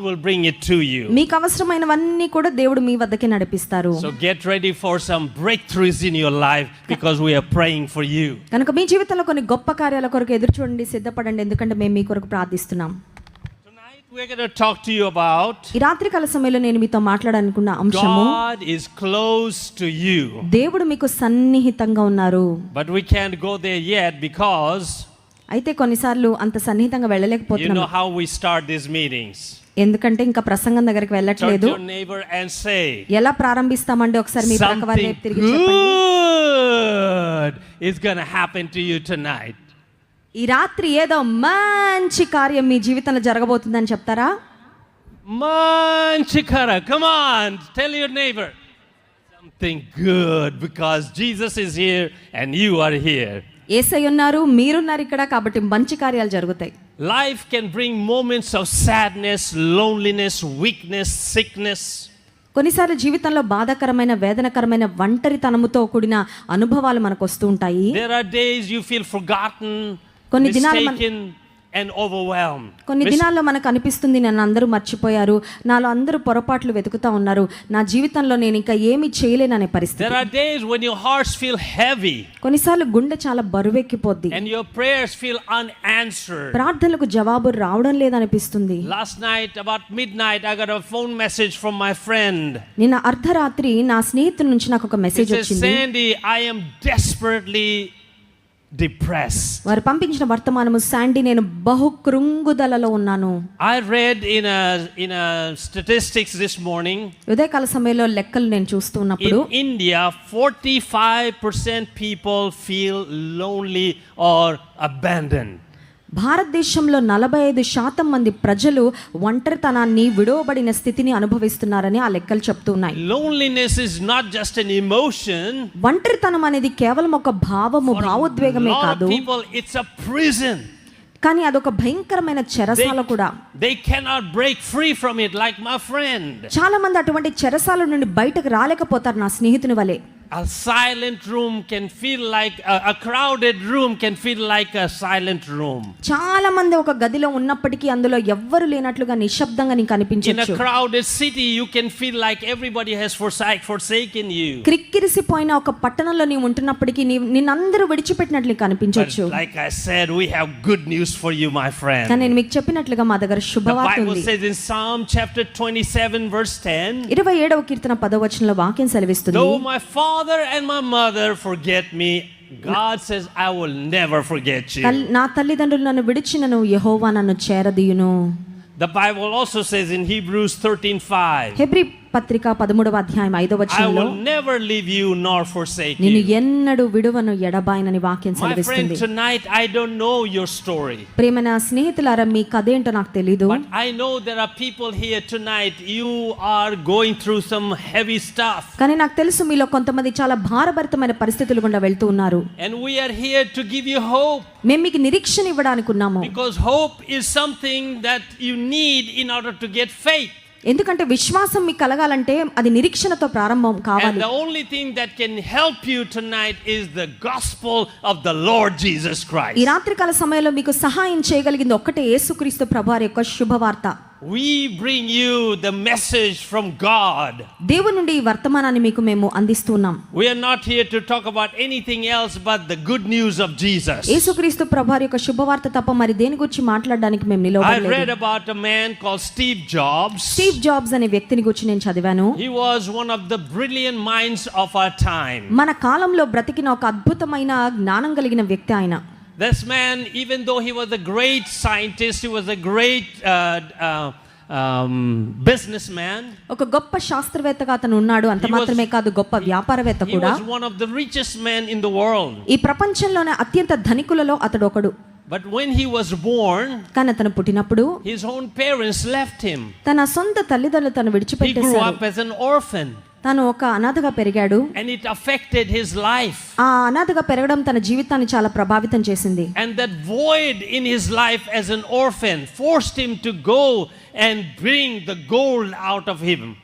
will bring it to you. మీకు అవసరమైనవన్నీ కూడా దేవుడు మీ వద్దకే నడిపిస్తారు So get ready for some breakthroughs in your life because we are praying for you. కనుక మీ జీవితంలో కొన్ని గొప్ప కార్యాల కొరకు ఎదురు చూడండి సిద్ధపడండి ఎందుకంటే మేము మీ కొరకు ప్రార్థిస్తున్నాం Tonight we're going to talk to you about ఈ రాత్రి కాల సమయంలో నేను మీతో మాట్లాడాలనుకున్న అంశము God is close to you. దేవుడు మీకు సన్నిహితంగా ఉన్నారు But we can't go there yet because అయితే కొన్నిసార్లు అంత సన్నిహితంగా you వెళ్ళలేకపోతున్నాం know how we start these meetings. ఎందుకంటే ఇంకా ప్రసంగం దగ్గరికి వెళ్ళట్లేదు. ఎలా ప్రారంభిస్తామండి ఒకసారి మీ పక్క వారి తిరిగి is gonna happen to you tonight ఈ రాత్రి ఏదో మంచి కార్యం మీ జీవితంలో జరగబోతుందని చెప్తారా? మంచి కర come on tell your neighbour something good because Jesus is here and you are here ఏసై ఉన్నారు మీరున్నారు ఇక్కడ కాబట్టి మంచి కార్యాలు జరుగుతాయి. Life can bring moments of sadness loneliness weakness sickness కొన్నిసార్లు జీవితంలో బాధాకరమైన వేదనకరమైన ఒంటరితనముతో కూడిన అనుభవాలు మనకు వస్తూ ఉంటాయి. There are days you feel forgotten కొన్ని దినాలు and overwhelmed. కొన్ని దినాల్లో మనకు అనిపిస్తుంది నన్ను అందరూ మర్చిపోయారు నాలో అందరూ పొరపాట్లు వెతుకుతా ఉన్నారు నా జీవితంలో నేను ఇంకా ఏమీ చేయలేననే పరిస్థితి There are days when your hearts feel heavy కొన్నిసార్లు గుండె చాలా బరువెక్కిపోద్ది and your prayers feel unanswered. ప్రార్థనలకు జవాబు రావడం లేదనిపిస్తుంది Last night, about midnight, I got a phone message from my friend. నిన్న అర్ధరాత్రి నా స్నేహితుల నుంచి నాకు ఒక He మెసేజ్ says, వచ్చింది Sandy, I am desperately depressed. వారు పంపించిన వర్తమానము శాండీ నేను బహు కృంగుదలలో ఉన్నాను I read in a in a statistics this morning ఉదయకాల సమయంలో లెక్కలు నేను చూస్తూ ఉన్నప్పుడు in India 45% people feel lonely or abandoned. భారతదేశంలో నలభై ఐదు శాతం మంది ప్రజలు ఒంటరితనాన్ని విడవబడిన స్థితిని అనుభవిస్తున్నారని ఆ లెక్కలు చెప్తున్నాయి Loneliness is not just an emotion. ఒంటరితనం అనేది కేవలం ఒక భావము భావోద్వేగమే కాదు it's a prison. కానీ అదొక భయంకరమైన చెరసాల కూడా They cannot break free from it, like my friend. చాలా మంది అటువంటి చెరసాల నుండి బయటకు రాలేకపోతారు నా స్నేహితుని వలె A silent room can feel like a, a crowded room can feel like a silent room. చాలా మంది ఒక గదిలో ఉన్నప్పటికీ అందులో ఎవ్వరు లేనట్లుగా నిశ్శబ్దంగా నీకు In a అనిపించవచ్చు crowded city, you can feel like everybody has forsake, forsaken you. క్రిక్కిరిసిపోయిన ఒక పట్టణంలో నీవు ఉంటున్నప్పటికీ నీ నిన్నందరూ విడిచిపెట్టినట్లు నీకు But అనిపించవచ్చు like I said, we have good news for you, my కానీ friend. నేను మీకు చెప్పినట్లుగా మా దగ్గర The శుభవార్త Bible ఉంది says in Psalm chapter 27, verse 10 ఇరవై ఏడవ కీర్తన పదవచనంలో వాక్యం సెలవిస్తుంది Though my father and my mother forget me, God says, I will never forget you. తల్- నా తల్లిదండ్రులు నన్ను విడిచినను యహోవా నన్ను చేరదీయును The Bible also says in Hebrews 13 5, హెబ్రి పత్రిక పదమూడవ అధ్యాయం ఐదవ నేను ఎన్నడూ విడువను ఎడబాయనని వాక్యం సెలవిస్తుంది. ప్రేమన స్నేహితులారా మీ కథ ఏంటో నాకు తెలీదు. I know there are people here tonight you are going through some heavy stuff కానీ నాకు తెలుసు మీలో కొంతమంది చాలా భారభరితమైన పరిస్థితులు గుండా వెళ్తూ ఉన్నారు. And we are to give you hope మేము మీకు నిరీక్షణ ఇవ్వడానికి ఉన్నాము. Because hope is something that you need in order to get faith ఎందుకంటే విశ్వాసం మీకు కలగాలంటే అది నిరీక్షణతో ప్రారంభం And కావాలి the only thing that can help you tonight is the gospel of the Lord Jesus ఈ Christ. రాత్రికాల సమయంలో మీకు సహాయం చేయగలిగింది ఒక్కటే యేసుక్రీస్తు ప్రభువారి యొక్క శుభవార్త We bring you the message from God. దేవుని నుండి ఈ వర్తమానాన్ని మీకు మేము అందిస్తున్నాం We are not here to talk about anything else but the good news of Jesus. యేసుక్రీస్తు ప్రభువారి యొక్క శుభవార్త తప్ప మరి దేని గురించి మాట్లాడడానికి మేము I read నిలవలేదు about a man called Steve Jobs. Steve Jobs అనే వ్యక్తిని గురించి నేను చదివాను He was one of the brilliant minds of our time. మన కాలంలో బ్రతికిన ఒక అద్భుతమైన జ్ఞానం కలిగిన వ్యక్తి ఆయన This man, even though he was a great scientist, he was a great uh, uh, um, businessman, ఒక గొప్ప శాస్త్రవేత్తగా అతను ఉన్నాడు అంత He was- మాత్రమే కాదు గొప్ప వ్యాపారవేత్త he కూడా was one of the richest men in the world. ఈ ప్రపంచంలోనే అత్యంత ధనికులలో అతడు ఒకడు But when he was born, కానీ అతను పుట్టినప్పుడు his own parents left him. తన సొంత తల్లిదండ్రులు తను He grew విడిచిపెట్టేశారు up as an orphan, తను ఒక అనాథగా పెరిగాడు. And it affected his life ఆ అనాథగా పెరగడం తన జీవితాన్ని చాలా ప్రభావితం చేసింది. And that void in his life as an orphan forced him to go and bring the gold out of him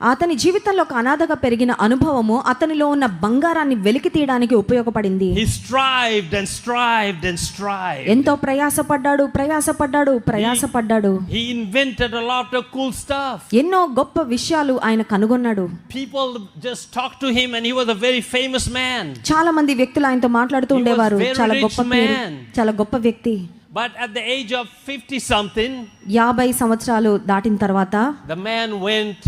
అతని జీవితంలో ఒక అనాథగా పెరిగిన అనుభవము అతనిలో ఉన్న బంగారాన్ని వెలికి తీయడానికి ఉపయోగపడింది He strived and strived and strived. ఎంతో ప్రయాసపడ్డాడు ప్రయాసపడ్డాడు ప్రయాసపడ్డాడు He invented a lot of cool stuff. ఎన్నో గొప్ప విషయాలు ఆయన కనుగొన్నాడు People just talked to him, and he was a very famous man. చాలా మంది వ్యక్తులు ఆయనతో మాట్లాడుతూ ఉండేవారు చాలా గొప్ప man. చాలా గొప్ప వ్యక్తి But at the age of 50 something, యాభై సంవత్సరాలు దాటిన తర్వాత the man went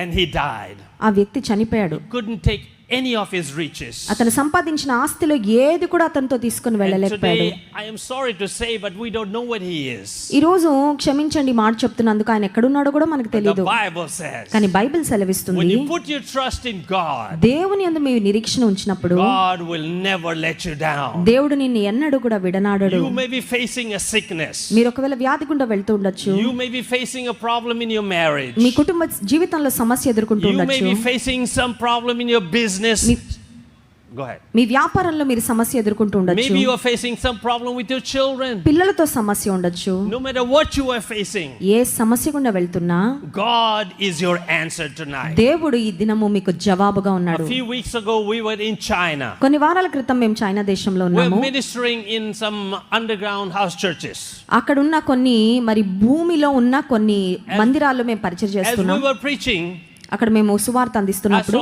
and he died. ఆ వ్యక్తి చనిపోయాడు Couldn't take any of his riches. అతను సంపాదించిన ఆస్తిలో ఏది కూడా అతనితో తీసుకుని వెళ్ళలేకపోయాడు I am sorry to say, but we don't know what he is. ఈ రోజు క్షమించండి మాట చెప్తున్నందుకు ఆయన ఎక్కడున్నాడో కూడా మనకు The తెలియదు Bible says, కానీ బైబిల్ when సెలవిస్తుంది you put your trust in God, దేవుని అందు మీ నిరీక్షణ ఉంచినప్పుడు God will never let you down. దేవుడు నిన్ను ఎన్నడూ కూడా విడనాడడు You may be facing a sickness. మీరు ఒకవేళ వ్యాధి గుండా వెళ్తూ ఉండొచ్చు You may be facing a problem in your marriage. మీ కుటుంబ జీవితంలో సమస్య ఎదుర్కొంటూ You may ఉండొచ్చు be facing some problem in your business. Ahead. మీ వ్యాపారంలో మీరు సమస్య ఎదుర్కొంటూ ఉండొచ్చు Maybe you are facing some problem with your children. పిల్లలతో సమస్య ఉండొచ్చు No matter what you are facing, ఏ సమస్య గుండా వెళ్తున్నా God is your answer tonight. దేవుడు ఈ దినము మీకు జవాబుగా A ఉన్నాడు few weeks ago, we were in China. కొన్ని వారాల క్రితం మేము చైనా దేశంలో We're ఉన్నాము ministering in some underground house churches. అక్కడ ఉన్న కొన్ని మరి భూమిలో ఉన్న కొన్ని మందిరాల్లో మేము పరిచయం As we చేస్తున్నాం were preaching, అక్కడ మేము సువార్త అందిస్తున్నప్పుడు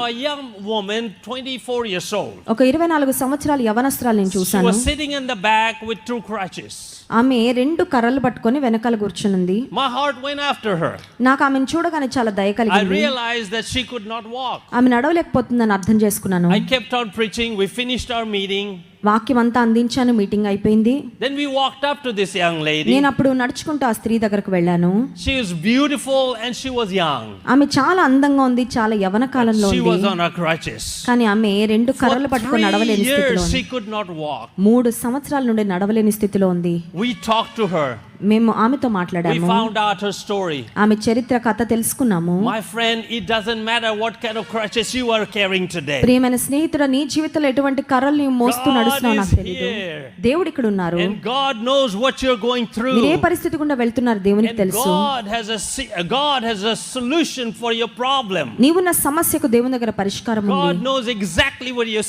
ఒక ఇరవై నాలుగు సంవత్సరాలు యవనస్త్రాలు నేను చూసాను sitting in the back with two crutches ఆమె రెండు కర్రలు పట్టుకొని వెనకాల కూర్చునింది. My heart went after her నాకు ఆమెను చూడగానే చాలా దయ కలిగింది. I realised that she could not walk ఆమె నడవలేకపోతుందని అర్థం చేసుకున్నాను. I kept on preaching we finished our meeting వాక్యం అంతా అందించాను. మీటింగ్ అయిపోయింది. Then we walked up to this young lady నేను అప్పుడు నడుచుకుంటూ ఆ స్త్రీ దగ్గరికి వెళ్ళాను. She is beautiful and she was young ఆమె చాలా అందంగా ఉంది చాలా యవన కాలంలో ఉంది. She was on her crutches కానీ ఆమె రెండు కర్రలు పట్టుకొని నడవలేని స్థితిలో ఉంది. కుడ్ నాట్ వాక్ 3 సంవత్సరాల నుండి నడవలేని స్థితిలో ఉంది. We talked to her. మేము ఆమెతో మాట్లాడాము. ఆమె చరిత్ర కథ తెలుసుకున్నాము. My friend it doesn't matter what kind of crutches you are carrying ప్రియమైన స్నేహితుడా నీ జీవితంలో ఎటువంటి కర్రలు నీ మోస్తూ నడుస్తున్నావు నాకు తెలియదు దేవుడు ఇక్కడ ఉన్నారు. ఏ పరిస్థితి గుండా వెళ్తున్నారు దేవునికి తెలుసు. God has a for your problem నీవు సమస్యకు దేవుని దగ్గర పరిష్కారం ఉంది. ఎగ్జాక్ట్లీ వాట్ యు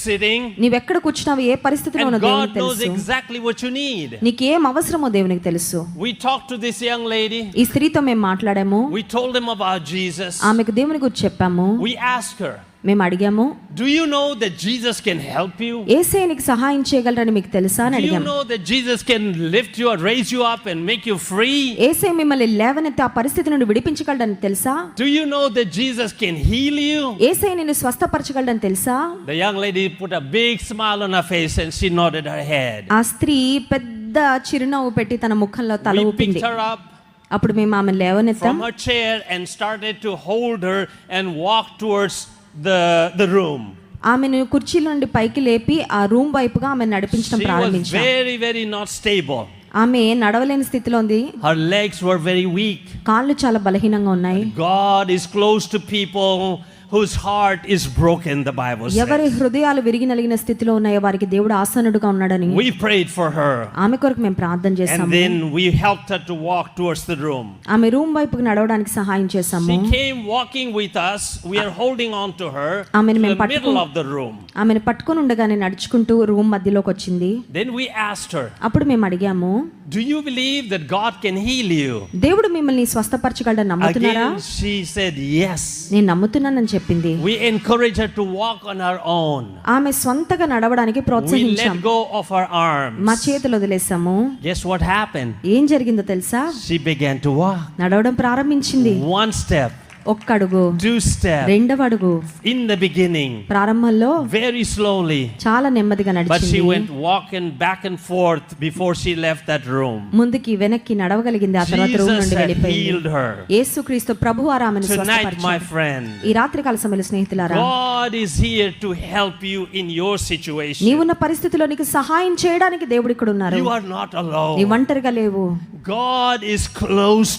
నీవు ఎక్కడ కూర్చున్నావు ఏ పరిస్థితిలో ఉన్నావు దేవునికి తెలుసు. గాడ్ నోస్ నీకు ఏం అవసరమో దేవునికి తెలుసు. We talked to this young lady. ఈ స్త్రీతో మేము మాట్లాడాము We told him about Jesus. ఆమెకు దేవుని గురించి చెప్పాము We asked her, మేము అడిగాము Do you know that Jesus can help you? ఏసే నీకు సహాయం చేయగలరని మీకు తెలుసా అని Do you అడిగాము know that Jesus can lift you or raise you up and make you free? ఏసే మిమ్మల్ని లేవనెత్తి ఆ పరిస్థితి నుండి విడిపించగలడని తెలుసా Do you know that Jesus can heal you? ఏసై నిన్ను స్వస్థపరచగలడని తెలుసా The young lady put a big smile on her face and she nodded her head. ఆ స్త్రీ పెద్ద పెద్ద చిరునవ్వు పెట్టి తన ముఖంలో తల ఊపింది. అప్పుడు మేము ఆమె లేవనెత్తాం. Chair and started to hold and walk towards the the room ఆమెను కుర్చీల నుండి పైకి లేపి ఆ రూమ్ వైపుగా ఆమె నడిపించడం ప్రారంభించాం. వెరీ వెరీ నాట్ స్టేబుల్ ఆమె నడవలేని స్థితిలో ఉంది. Her legs were very weak కాళ్ళు చాలా బలహీనంగా ఉన్నాయి. God is close to people whose heart is broken, the Bible ఎవరి says. హృదయాలు విరిగి నలిగిన స్థితిలో ఉన్నాయో వారికి దేవుడు ఆసనుడుగా ఉన్నాడని We prayed for her ఆమె కొరకు మేము ప్రార్థన and చేశాము then we helped her to walk towards the room. ఆమె రూమ్ వైపుకి నడవడానికి సహాయం చేశాము She came walking with us. We are holding on to her to ఆమెను the మేము middle పట్టుకుని of the room. ఆమెను పట్టుకొని ఉండగానే నడుచుకుంటూ రూమ్ మధ్యలోకి వచ్చింది Then we asked her, అప్పుడు మేము అడిగాము Do you believe that God can heal you? దేవుడు మిమ్మల్ని స్వస్థపరచగలడని నమ్ముతున్నారా Again, she said yes. నేను నమ్ముతున్నానని చెప్పింది. వాక్ ఆన్ ఆమె సొంతగా నడవడానికి ప్రోత్సహించాం. మా చేతులు వదిలేసాము గెస్ వాట్ హ్యాపెన్ ఏం జరిగిందో తెలుసా? షీ బిగన్ టు నడవడం ప్రారంభించింది. వన్ స్టెప్ ఒక్క అడుగు రెండవ అడుగు ఇన్ ద బిగినింగ్ ప్రారంభంలో వెరీ స్లోలీ చాలా నెమ్మదిగా నడిచింది. But back forth before she room ముందుకి వెనక్కి నడవగలిగింది. ఆ తర్వాత రూమ్ నుండి వెళ్ళిపోయింది. యేసుక్రీస్తు ప్రభు ఆరామని ఫ్రెండ్ ఈ రాత్రి కాల సమయంలో స్నేహితులారా God here to help you in your situation నీవు ఉన్న పరిస్థితిలో నీకు సహాయం చేయడానికి దేవుడు ఇక్కడ ఉన్నారు. యు ఒంటరిగా లేవు. గాడ్ ఇస్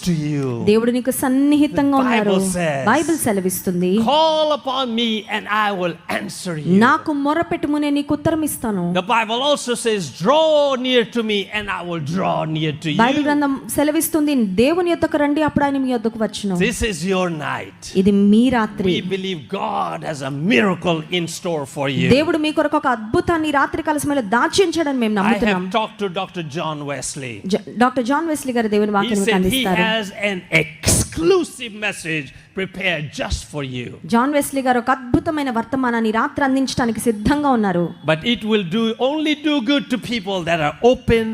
టు దేవుడు నీకు సన్నిహితంగా ఉన్నారు. says, బైబిల్ సెలవిస్తుంది Call upon me and I will answer you. నాకు మొరపెట్టుము నేను నీకు ఉత్తరం ఇస్తాను The Bible also says, Draw near to me and I will draw near to Bible you. గ్రంథం సెలవిస్తుంది దేవుని యొద్దకు రండి అప్పుడు ఆయన మీ యొద్దకు వచ్చును This is your night. ఇది మీ రాత్రి We believe God has a miracle in store for you. దేవుడు మీ కొరకు ఒక అద్భుతాన్ని ఈ రాత్రి కాల సమయంలో దాచి ఉంచాడని మేము I నమ్ముతున్నాం have talked to Dr. John Wesley. జ- డాక్టర్ జాన్ వెస్లీ గారు దేవుని He వాక్యం said he అందిస్తారు has an exclusive message prepared just for you. John Wesley గారు ఒక అద్భుతమైన వర్తమానాన్ని రాత్రి అందించడానికి సిద్ధంగా ఉన్నారు But it will do only do good to people that are open,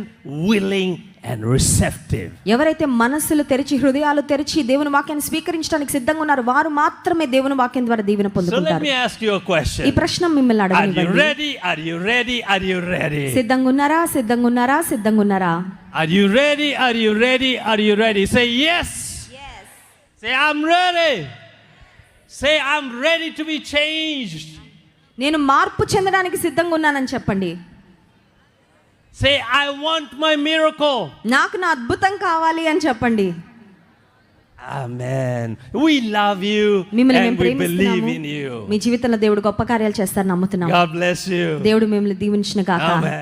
willing, and receptive. ఎవరైతే మనస్సులు తెరిచి హృదయాలు తెరిచి దేవుని వాక్యాన్ని స్వీకరించడానికి సిద్ధంగా ఉన్నారు వారు మాత్రమే దేవుని వాక్యం ద్వారా దీవెన So let పొందుకుంటారు me ask you a ఈ question. ప్రశ్న మిమ్మల్ని Are you అడగనివ్వండి ready? Are you ready? Are you ready? సిద్ధంగా ఉన్నారా సిద్ధంగా ఉన్నారా సిద్ధంగా ఉన్నారా Are you ready? Are you ready? Are you ready? Say yes. Say I'm ready. Say I'm ready to be changed. నేను మార్పు చెందడానికి సిద్ధంగా ఉన్నానని చెప్పండి Say I want my miracle. నాకు నా అద్భుతం కావాలి అని చెప్పండి Amen. We love you మిమ్మల్ని and మేము we believe ప్రేమిస్తున్నాము in you. మీ జీవితంలో దేవుడు గొప్ప కార్యాలు చేస్తారు నమ్ముతున్నాం God bless you. దేవుడు మిమ్మల్ని దీవించిన కాక Amen.